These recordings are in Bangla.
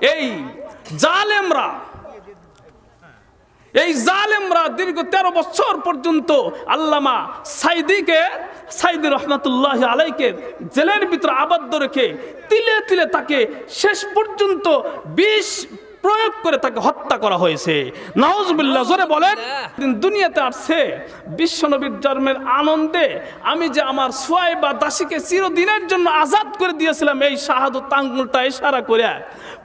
এই জালেমরা এই জালেমরা দীর্ঘ তেরো বছর পর্যন্ত আল্লামা সাইদিকে, সাইদি রহমতুল্লাহ আলাইকে জেলের ভিতরে আবদ্ধ রেখে তিলে তিলে তাকে শেষ পর্যন্ত বিষ প্রয়োগ করে তাকে হত্যা করা হয়েছে। নওয়াজবিল্লাহ জোরে বলেন। দিন দুনিয়াতে আসছে বিশ্বনবীর জন্মের আনন্দে। আমি যে আমার সোয়াই বা দাসীকে চিরদিনের জন্য আজাদ করে দিয়েছিলাম, এই শাহাদত আঙ্গুলটা ইশারা করে।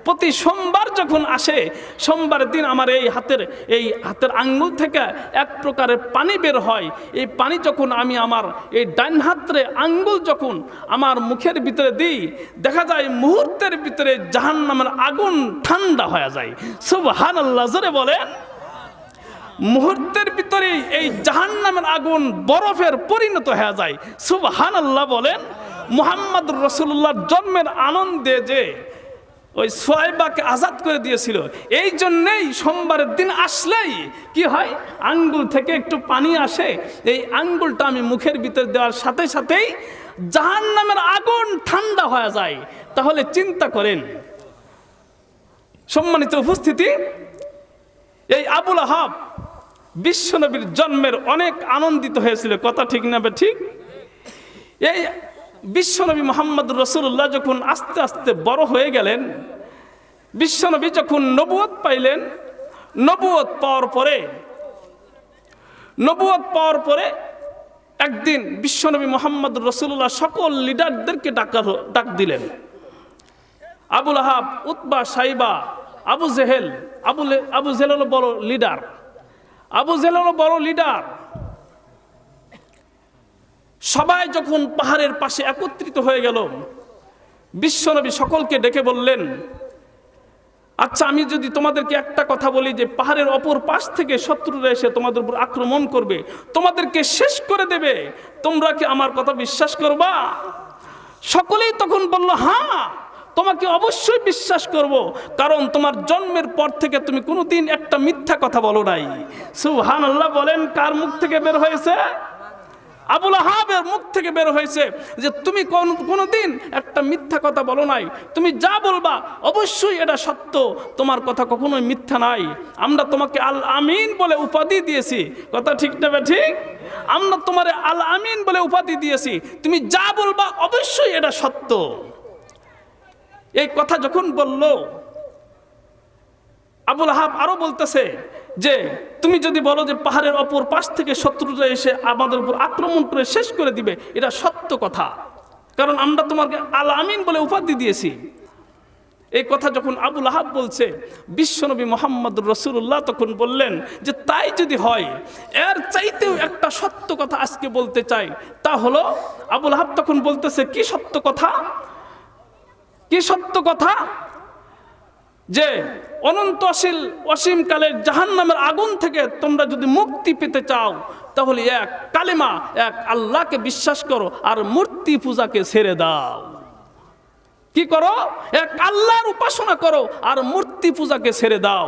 প্রতি সোমবার যখন আসে, সোমবারের দিন আমার এই হাতের এই হাতের আঙ্গুল থেকে এক প্রকারের পানি বের হয়। এই পানি যখন আমি আমার, এই ডাইন হাতরে আঙ্গুল যখন আমার মুখের ভিতরে দিই, দেখা যায় মুহূর্তের ভিতরে জাহান নামের আগুন ঠান্ডা হয়ে যায়। সুবহান আল্লাহ জোরে বলেন। মুহূর্তের ভিতরে এই জাহান নামের আগুন বরফের পরিণত হয়ে যায়। সুবহান আল্লাহ বলেন মুহাম্মদ রসুল্লাহর জন্মের আনন্দে যে ওই সোয়াইবাকে আজাদ করে দিয়েছিল, এই জন্যেই সোমবারের দিন আসলেই কি হয়? আঙ্গুল থেকে একটু পানি আসে। এই আঙ্গুলটা আমি মুখের ভিতরে দেওয়ার সাথে সাথেই জাহান নামের আগুন ঠান্ডা হয়ে যায়। তাহলে চিন্তা করেন সম্মানিত উপস্থিতি, এই আবুল আহাব বিশ্বনবীর জন্মের অনেক আনন্দিত হয়েছিল, কথা ঠিক না ঠিক? এই বিশ্বনবী মোহাম্মদ রসুল্লাহ যখন আস্তে আস্তে বড় হয়ে গেলেন, বিশ্বনবী যখন নবুয়ত পাইলেন নবুয়ত পাওয়ার পরে নবুয়ত পাওয়ার পরে একদিন বিশ্বনবী মোহাম্মদ রসুল্লাহ সকল লিডারদেরকে ডাকা ডাক দিলেন। আবুল আহাব উতবা সাইবা আবু জেহেল, আবু আবু জেহেল হলো বড় লিডার আবু জেহেল হলো বড় লিডার সবাই যখন পাহাড়ের পাশে একত্রিত হয়ে গেল, বিশ্বনবী সকলকে ডেকে বললেন আচ্ছা আমি যদি তোমাদেরকে একটা কথা বলি যে, পাহাড়ের অপর পাশ থেকে শত্রুরা এসে তোমাদের উপর আক্রমণ করবে, তোমাদেরকে শেষ করে দেবে, তোমরা কি আমার কথা বিশ্বাস করবা? সকলেই তখন বলল হ্যাঁ। তোমাকে অবশ্যই বিশ্বাস করব, কারণ তোমার জন্মের পর থেকে তুমি কোনোদিন একটা মিথ্যা কথা বলো নাই। সুহান আল্লাহ বলেন, কার মুখ থেকে বের হয়েছে? আবুল আহাবের মুখ থেকে বের হয়েছে যে তুমি কোন কোনোদিন একটা মিথ্যা কথা বলো নাই। তুমি যা বলবা, অবশ্যই এটা সত্য। তোমার কথা কখনোই মিথ্যা নাই। আমরা তোমাকে আল আমিন বলে উপাধি দিয়েছি। কথা ঠিক না ঠিক আমরা তোমার আল আমিন বলে উপাধি দিয়েছি। তুমি যা বলবা, অবশ্যই এটা সত্য। এই কথা যখন বলল, আবুল আহাব আরও বলতেছে যে, তুমি যদি বলো যে পাহাড়ের অপর পাশ থেকে শত্রুরা এসে আমাদের উপর আক্রমণ করে শেষ করে দিবে, এটা সত্য কথা। কারণ আমরা তোমাকে আল আমিন বলে উপাধি দিয়েছি। এই কথা যখন আবুল আহাব বলছে, বিশ্বনবী মোহাম্মদ রসুল্লাহ তখন বললেন যে, তাই যদি হয়, এর চাইতেও একটা সত্য কথা আজকে বলতে চাই। তা হলো, আবুল আহাব তখন বলতেছে, কি সত্য কথা? কি সত্য কথা? যে অনন্ত অসীল অসীমকালের জাহান নামের আগুন থেকে তোমরা যদি মুক্তি পেতে চাও, তাহলে এক কালিমা, এক আল্লাহকে বিশ্বাস করো আর মূর্তি পূজাকে ছেড়ে দাও। কি করো? এক আল্লাহর উপাসনা করো আর মূর্তি পূজাকে ছেড়ে দাও।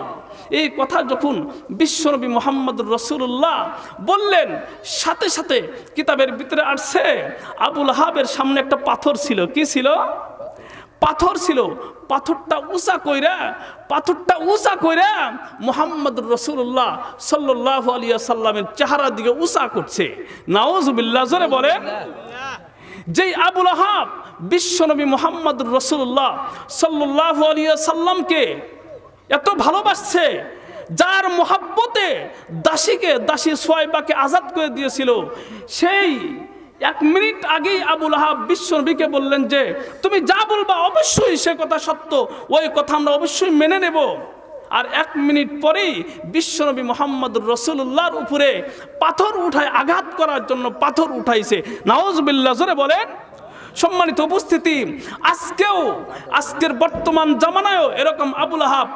এই কথা যখন বিশ্বনবী মোহাম্মদ রসুল্লাহ বললেন, সাথে সাথে কিতাবের ভিতরে আসছে, আবুল হাবের সামনে একটা পাথর ছিল। কি ছিল? পাথর ছিল, পাথরটা উঁচা কইরা, পাথরটা উঁচা কইরা মোহাম্মদ রসুল্লাহ সাল্লাহ আলিয়া সাল্লামের চেহারা দিকে উঁচা করছে। নাওজবিল্লাহ জোরে বলেন। যেই আবুল আহাব বিশ্বনবী মোহাম্মদ রসুল্লাহ সাল্লাহ আলিয়া সাল্লামকে এত ভালোবাসছে, যার মোহাব্বতে দাসীকে, দাসী সোয়াইবাকে আজাদ করে দিয়েছিল, সেই এক মিনিট আগেই আবুল আহাব বিশ্বনবীকে বললেন যে, তুমি যা বলবা অবশ্যই সে কথা সত্য। ওই কথা আমরা অবশ্যই মেনে নেব। আর এক মিনিট পরেই বিশ্বনবী মোহাম্মদ রসুল্লাহর উপরে পাথর উঠায় আঘাত করার জন্য পাথর উঠাইছে। নওয়াজবিল্লা জোরে বলেন। সম্মানিত উপস্থিতি, আজকেও, আজকের বর্তমান জামানায়ও এরকম আবুল আহাব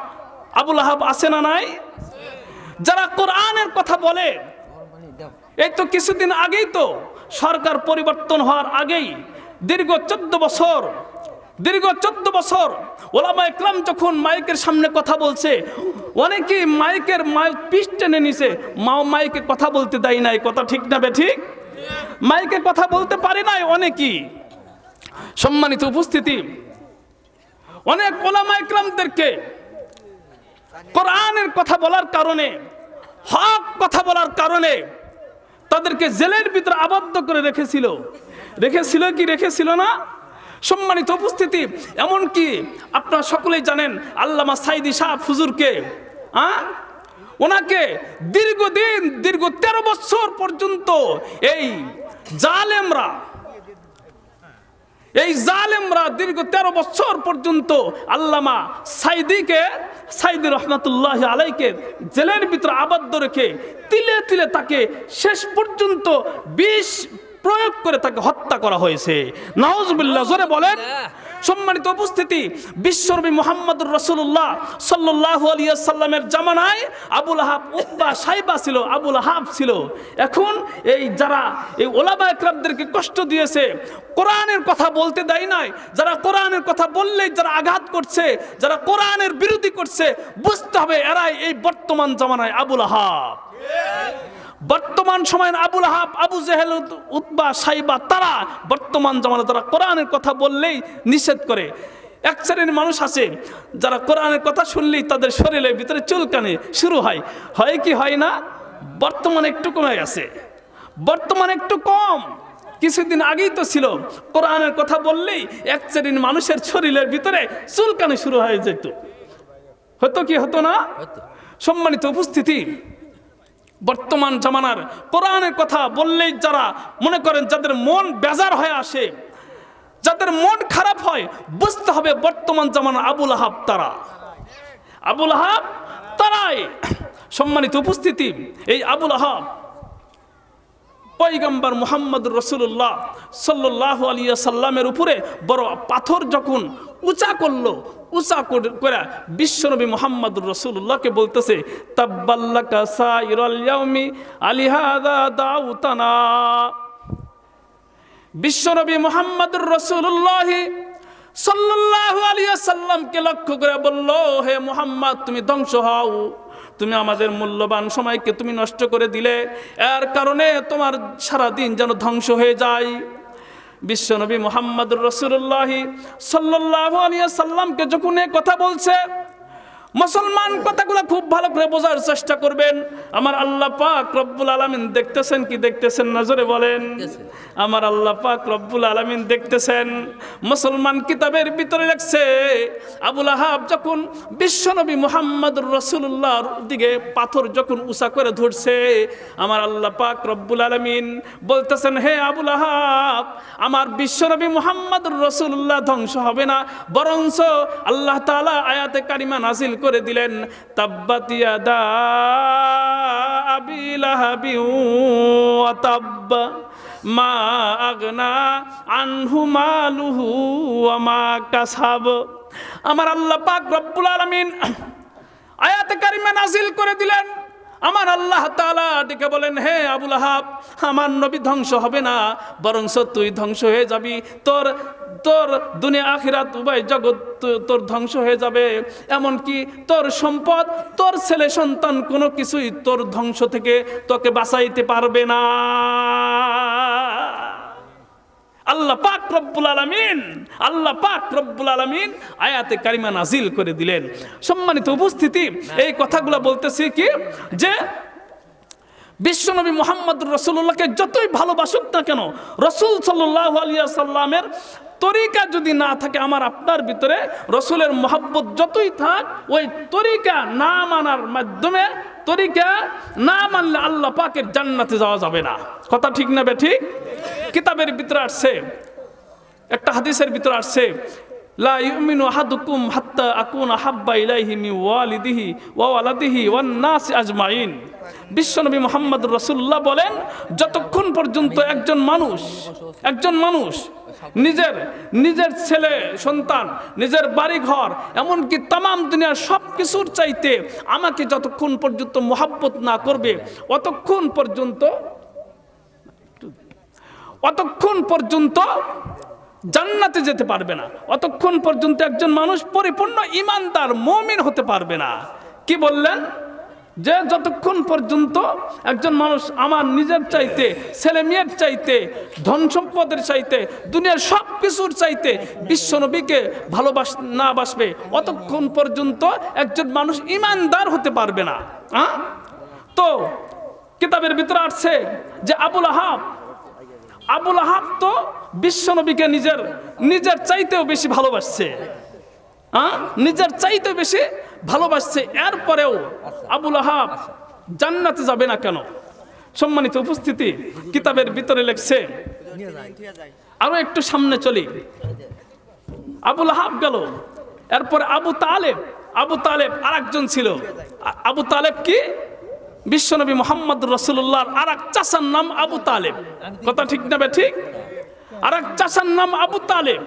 আবুল আহাব আছে না নাই? যারা কোরআনের কথা বলে, এই তো কিছুদিন আগেই তো সরকার পরিবর্তন হওয়ার আগেই দীর্ঘ চোদ্দ বছর, দীর্ঘ চোদ্দ বছর ওলামা একরাম যখন মাইকের সামনে কথা বলছে, অনেকেই মাইকের মাইক পিস টেনে নিছে, মাও মাইকে কথা বলতে দেয় নাই, কথা ঠিক না বে ঠিক? মাইকে কথা বলতে পারে নাই অনেকেই। সম্মানিত উপস্থিতি, অনেক ওলামা ইকরামদেরকে কোরআনের কথা বলার কারণে, হক কথা বলার কারণে তাদেরকে জেলের ভিতরে আবদ্ধ করে রেখেছিল। রেখেছিল কি? রেখেছিল না? সম্মানিত উপস্থিতি, এমনকি আপনারা সকলেই জানেন আল্লামা সাইদি শাহ ফুজুরকে হ্যাঁ ওনাকে দীর্ঘদিন, দীর্ঘ তেরো বছর পর্যন্ত এই জালেমরা এই জালেমরা দীর্ঘ তেরো বছর পর্যন্ত আল্লামা সাইদিকে, সাইদি রহমাতুল্লাহ আলাইকে জেলের ভিতরে আবদ্ধ রেখে তিলে তিলে তাকে শেষ পর্যন্ত বিষ প্রয়োগ করে তাকে হত্যা করা হয়েছে। নওয়াজ বলেন। সম্মানিত উপস্থিতি বিশ্বরবি মোহাম্মদুর রসুল্লাহ সাল্লাহ আলিয়া সাল্লামের জামানায় আবুল আহাব উদ্বা সাইবা ছিল, আবুল আহাব ছিল। এখন এই যারা, এই ওলামা একরামদেরকে কষ্ট দিয়েছে, কোরআনের কথা বলতে দেয় নাই, যারা কোরআনের কথা বললেই যারা আঘাত করছে, যারা কোরআনের বিরোধী করছে, বুঝতে হবে এরাই এই বর্তমান জামানায় আবুল আহাব। বর্তমান সময়ের আবুল আহাব আবু জেহেল উতবা সাইবা তারা বর্তমান জামানা তারা কোরআনের কথা বললেই নিষেধ করে। এক শ্রেণির মানুষ আছে যারা কোরআনের কথা শুনলেই তাদের শরীরের ভিতরে চুলকানে শুরু হয়। হয় কি হয় না? বর্তমানে একটু কমে গেছে। বর্তমানে একটু কম। কিছুদিন আগেই তো ছিল কোরআনের কথা বললেই এক শ্রেণির মানুষের শরীরের ভিতরে চুলকানে শুরু হয়ে যেত। হতো কি হতো না? সম্মানিত উপস্থিতি বর্তমান জামানার কোরআনের কথা বললেই যারা মনে করেন যাদের মন বেজার হয়ে আসে, যাদের মন খারাপ হয়, বুঝতে হবে বর্তমান জামানা আবুল আহাব তারা। আবুল আহাব তারাই। সম্মানিত উপস্থিতি, এই আবুল আহাব পৈগম্বর মোহাম্মদ রসুল্লাহ সাল্লাহ আলিয়া সাল্লামের উপরে বড় পাথর যখন উঁচা করল। উঁচা করে বিশ্বনবী মোহাম্মদ রসুল্লাহকে বলতেছে, তাব্বাল্লাকা সাইরাল আলিহাদা দাউতানা। বিশ্বনবী মোহাম্মদ রসুল্লাহ সাল্লাল্লাহু আলাইহি সাল্লামকে লক্ষ্য করে বলল, হে মোহাম্মদ, তুমি ধ্বংস হও। তুমি আমাদের মূল্যবান সময়কে তুমি নষ্ট করে দিলে। এর কারণে তোমার সারা দিন যেন ধ্বংস হয়ে যায়। বিশ্বনবী মোহাম্মদ রসুল্লাহ সাল্লাহ আলিয়া সাল্লামকে যখন কথা বলছে মুসলমান কথাগুলো খুব ভালো করে বোঝার চেষ্টা করবেন। আমার আল্লাহ পাক রব্বুল আলামিন দেখতেছেন কি দেখতেছেন নজরে বলেন। আমার আল্লাহ পাক রব্বুল আলামিন দেখতেছেন। মুসলমান কিতাবের ভিতরে রাখছে, আবুল আহাব যখন বিশ্বনবী মোহাম্মদ রসুল্লাহর দিকে পাথর যখন উষা করে ধরছে, আমার আল্লাহ পাক রব্বুল আলামিন বলতেছেন, হে আবুল আহাব, আমার বিশ্বনবী মোহাম্মদ রসুল্লাহ ধ্বংস হবে না, বরঞ্চ আল্লাহ তাআলা আয়াতে কারিমা নাজিল করে দিলেন ওয়া কাসাব। আমার আল্লাহ পাক রব্বুল আলামিন আয়াতে কারিমা নাজিল করে দিলেন। আমার আল্লাহ তাআলা ডেকে বলেন, হে আবুল আহাব আমার নবী ধ্বংস হবে না বরং তুই ধ্বংস হয়ে যাবি। তোর তোর দুনিয়া আখিরাত, উভয় জগৎ তোর ধ্বংস হয়ে যাবে। এমনকি তোর সম্পদ, তোর ছেলে সন্তান কোনো কিছুই তোর ধ্বংস থেকে তোকে বাঁচাইতে পারবে না। আল্লাহ পাক রব্বুল আলামিন, আল্লাহ পাক রব্বুল আলামিন আয়াতে কারিমা নাজিল করে দিলেন। সম্মানিত উপস্থিতি, এই কথাগুলো বলতেছি কি? যে বিশ্বনবী মোহাম্মদ রসুল্লাহকে যতই ভালোবাসুক না কেন, রসুল সাল্লাহ আলিয়া সাল্লামের তরিকা যদি না থাকে, আমার আপনার ভিতরে রসুলের মহাব্বত যতই থাক, ওই তরিকা না মানার মাধ্যমে তরিকা না মানলে আল্লাহ পাকের জান্নাতে যাওয়া যাবে না। কথা ঠিক না বে ঠিক? কিতাবের ভিতরে আসছে, একটা হাদিসের ভিতরে আসছে লা ইউমিনু আহাদুকুম হাত্তা আকুন আহাব্বা ইলাইহি মি ওয়ালিদিহি ওয়া ওয়ালাদিহি ওয়ান নাস আজমাইন। বিশ্বনবী মোহাম্মদ রাসূলুল্লাহ বলেন, যতক্ষণ পর্যন্ত একজন মানুষ একজন মানুষ নিজের নিজের ছেলে, সন্তান, নিজের বাড়ি ঘর এমনকি তামাম দুনিয়ার সব কিছুর চাইতে আমাকে যতক্ষণ পর্যন্ত মোহাব্বত না করবে, অতক্ষণ পর্যন্ত অতক্ষণ পর্যন্ত জান্নাতে যেতে পারবে না। অতক্ষণ পর্যন্ত একজন মানুষ পরিপূর্ণ ইমানদার, মমিন হতে পারবে না। কি বললেন? যে যতক্ষণ পর্যন্ত একজন মানুষ আমার নিজের চাইতে, ছেলে মেয়ের চাইতে, ধন সম্পদের চাইতে, দুনিয়ার সব কিছুর চাইতে বিশ্বনবীকে ভালোবাস, না বাসবে, অতক্ষণ পর্যন্ত একজন মানুষ ইমানদার হতে পারবে না। হ্যাঁ তো কিতাবের ভিতরে আসছে যে আবুল আহাব আবুল আহাব তো বিশ্বনবীকে নিজের নিজের চাইতেও বেশি ভালোবাসছে। হ্যাঁ নিজের চাইতে বেশি ভালোবাসছে। এরপরেও আবুল আহাব জান্নাতে যাবে না কেন? সম্মানিত উপস্থিতি, কিতাবের ভিতরে লেখছে, আরও একটু সামনে চলি। আবুল আহাব গেল। এরপরে আবু তালেব আবু তালেব আর একজন ছিল আবু তালেব কি? বিশ্বনবী মোহাম্মদ রসুল্লাহর আর এক চাষার নাম আবু তালেব। কথা ঠিক নেবে ঠিক? আর এক চাষার নাম আবু তালেব।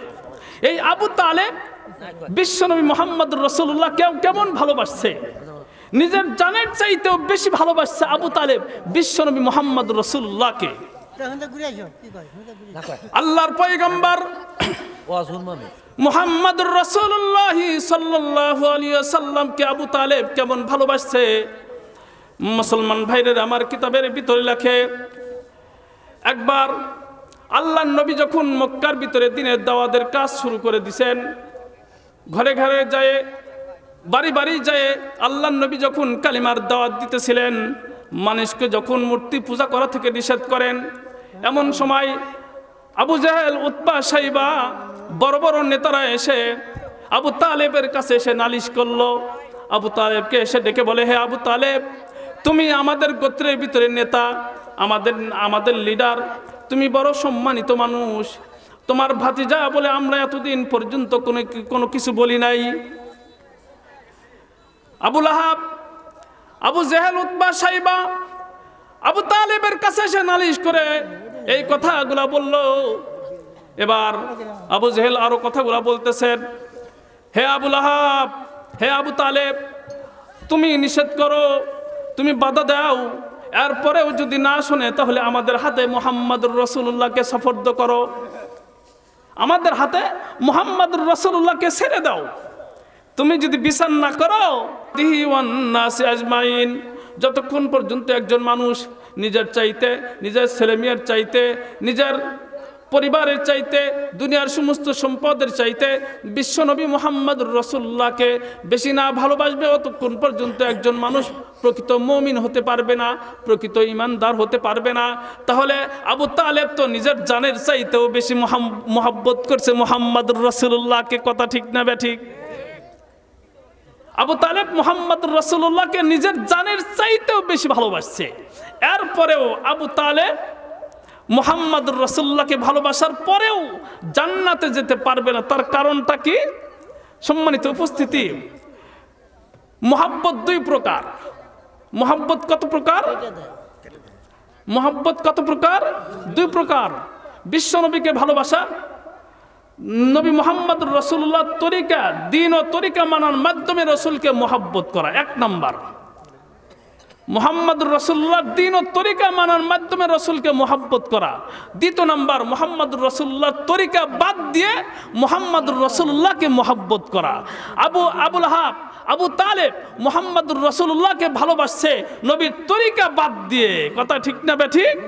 এই আবু তালেব বিশ্বনবী মোহাম্মদ রসুল্লাহ কেউ কেমন ভালোবাসছে? নিজের জানের চাইতেও বেশি ভালোবাসছে আবু তালেব বিশ্বনবী মোহাম্মদ রসুল্লাহকে আল্লাহর পয়গম্বর মোহাম্মদ রসুল্লাহ সাল্লাল্লাহু আলাইহি আবু তালেব কেমন ভালোবাসছে? মুসলমান ভাইদের আমার কিতাবের ভিতরে লেখে, একবার আল্লাহ নবী যখন মক্কার ভিতরে দিনের দাওয়াদের কাজ শুরু করে দিছেন, ঘরে ঘরে যায়, বাড়ি বাড়ি যায় আল্লাহ নবী যখন কালিমার দাওয়াত দিতেছিলেন, মানুষকে যখন মূর্তি পূজা করা থেকে নিষেধ করেন, এমন সময় আবু জাহেল উৎপা সাইবা বড় বড় নেতারা এসে আবু তালেবের কাছে এসে নালিশ করল। আবু তালেবকে এসে ডেকে বলে, হে আবু তালেব, তুমি আমাদের গোত্রের ভিতরে নেতা আমাদের আমাদের লিডার তুমি বড় সম্মানিত মানুষ। তোমার ভাতিজা বলে আমরা এতদিন পর্যন্ত কোনো কোনো কিছু বলি নাই। আবুল আহাব আবু জেহেল উৎবা সাইবা, আবু তালেবের কাছে এসে নালিশ করে এই কথাগুলা বলল। এবার আবু জেহেল আরও কথাগুলা বলতেছেন, হে আবুল আহাব হে আবু তালেব, তুমি নিষেধ করো, তুমি বাধা দাও এরপরেও যদি না শোনে, তাহলে আমাদের হাতে মোহাম্মদুর রসুল্লাহকে সফর্দ করো। আমাদের হাতে মোহাম্মদুর রসুল্লাহকে ছেড়ে দাও। তুমি যদি বিচার না করো আজমাইন, যতক্ষণ পর্যন্ত একজন মানুষ নিজের চাইতে, নিজের ছেলে মেয়ের চাইতে, নিজের পরিবারের চাইতে, দুনিয়ার সমস্ত সম্পদের চাইতে বিশ্বনবী মোহাম্মদ রসুল্লাহকে বেশি না ভালোবাসবে অতক্ষণ পর্যন্ত একজন মানুষ প্রকৃত মমিন হতে পারবে না, প্রকৃত ইমানদার হতে পারবে না। তাহলে আবু তালেব তো নিজের জানের চাইতেও বেশি মোহাব্বত করছে মোহাম্মদ রসুল্লাহকে কথা ঠিক না বে ঠিক? আবু তালেব মোহাম্মদ রসুল্লাহকে নিজের জানের চাইতেও বেশি ভালোবাসছে। এরপরেও আবু তালেব মোহাম্মদ রসুল্লাহকে ভালোবাসার পরেও জান্নাতে যেতে পারবে না। তার কারণটা কি? সম্মানিত উপস্থিতি, মোহাব্বত দুই প্রকার। মোহাব্বত কত প্রকার? মোহাব্বত কত প্রকার? দুই প্রকার। বিশ্বনবীকে ভালোবাসা, নবী মোহাম্মদ রসুল্লাহ তরিকা, দিন ও তরিকা মানার মাধ্যমে রসুলকে মোহাব্বত করা। এক নাম্বার। মোহাম্মদ রসুল্লাহ দিন ও তরিকা মানার মাধ্যমে রসুলকে মোহাব্বত করা। দ্বিতীয় নাম্বার মোহাম্মদ রসুল্লাহ তরিকা বাদ দিয়ে মোহাম্মদ রসুল্লাহকে মোহাব্বত করা। Abu, Abul Hab, Abu Talib Muhammad রসুল্লাহকে ভালোবাসছে, নবীর তরিকা বাদ দিয়ে। কথা ঠিক না বে ঠিক?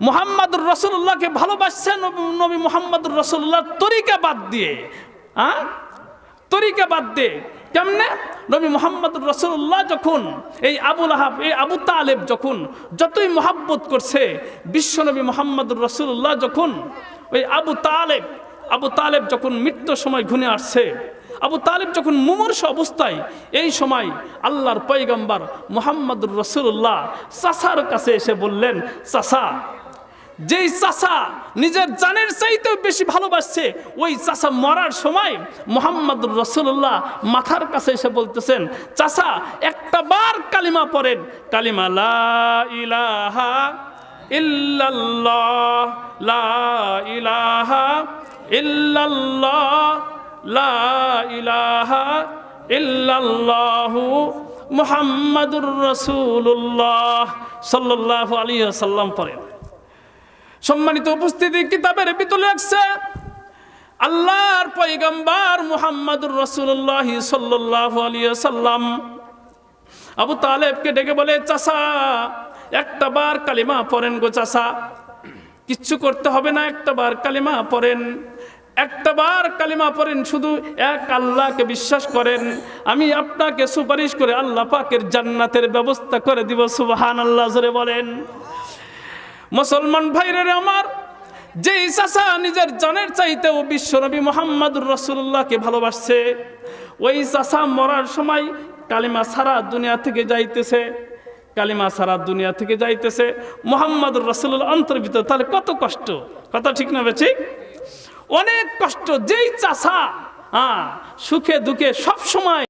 মোহাম্মদুর রসুল্লাহকে ভালোবাসছে, নবী- নবী মোহাম্মদুর রসুল্লাহ তরিকা বাদ দিয়ে। হ্যাঁ তরিকা বাদ দিয়ে। কেমনে? নবী মোহাম্মদ রসুল্লাহ যখন, এই আবুল আহাব এই আবু তালেব যখন যতই মোহাব্বত করছে বিশ্বনবী মোহাম্মদুর রসুল্লাহ যখন, ওই আবু তালেব আবু তালেব যখন মৃত্যুর সময় ঘুনে আসছে, আবু তালেব যখন মুমূর্ষ অবস্থায়, এই সময় আল্লাহর পয়গম্বর মোহাম্মদুর রসুল্লাহ চাষার কাছে এসে বললেন চাষা যেই চাষা নিজের জানের চাইতেও বেশি ভালোবাসছে, ওই চাষা মরার সময় মোহাম্মদ রসুল্লাহ মাথার কাছে এসে বলতেছেন চাষা একটা বার কালিমা পড়েন। কালিমা, লা ইলাহা ইল্লাল্লাহ, লা ইলাহা ইল্লাল্লাহ, লা ইলাহা ইল্লাল্লাহু মুহাম্মাদুর রাসূলুল্লাহ। সাল্লাল্লাহু আলাইহি সাল্লাম পড়েন। সম্মানিত উপস্থিতি কিতাবের ভিতরে লাগছে আল্লাহর পয়গম্বর মুহাম্মাদুর রাসূলুল্লাহ সাল্লাল্লাহু আলাইহি সাল্লাম আবু তালেবকে ডেকে বলে চাষা একটা বার কালিমা পড়েন গো চাষা কিচ্ছু করতে হবে না, একটা বার কালিমা পড়েন। একটা বার কালিমা পড়েন, শুধু এক আল্লাহকে বিশ্বাস করেন। আমি আপনাকে সুপারিশ করে আল্লাহ পাকের জান্নাতের ব্যবস্থা করে দিব। সুবাহান আল্লাহ জোরে বলেন। মুসলমান ভাইরে আমার, যেই চাষা নিজের জানের চাইতেও বিশ্বনবী মোহাম্মদুর রসুল্লাহকে ভালোবাসছে, ওই চাষা মরার সময় কালিমা সারা দুনিয়া থেকে যাইতেছে, কালিমা সারা দুনিয়া থেকে যাইতেছে, মোহাম্মদুর রসুল্লাহ অন্তর্ভিত তাহলে কত কষ্ট? কথা ঠিক না ঠিক অনেক কষ্ট। যেই চাষা হ্যাঁ সুখে দুঃখে সব সময়